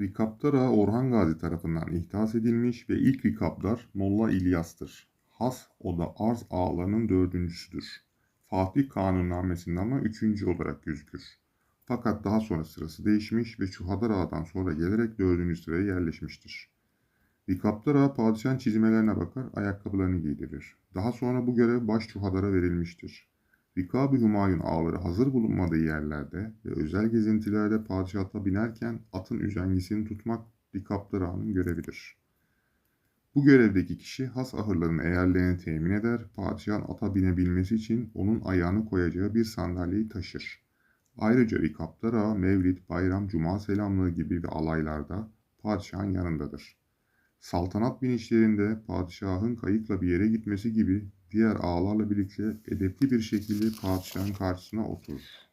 Rikaptar Ağa Orhan Gazi tarafından ihdas edilmiş ve ilk rikaplar Molla İlyas'tır. Has o da arz ağalarının dördüncüsüdür. Fatih Kanunnamesi'nde ama üçüncü olarak gözükür. Fakat daha sonra sırası değişmiş ve Çuhadar Ağa'dan sonra gelerek dördüncü sıraya yerleşmiştir. Rikaptar Ağa padişahın çizmelerine bakar, ayakkabılarını giydirir. Daha sonra bu görev baş Çuhadar'a verilmiştir. Rikab-ı Hümayun ağları hazır bulunmadığı yerlerde ve özel gezintilerde padişahta binerken atın üzengisini tutmak Rikaptar Ağa'nın görevidir. Bu görevdeki kişi has ahırların eğerlerini temin eder, padişahın ata binebilmesi için onun ayağını koyacağı bir sandalyeyi taşır. Ayrıca Rikaptar Ağa, Mevlid, Bayram, Cuma selamlığı gibi ve alaylarda padişahın yanındadır. Saltanat binişlerinde padişahın kayıkla bir yere gitmesi gibi diğer ağalarla birlikte edepli bir şekilde padişahın karşısına oturur.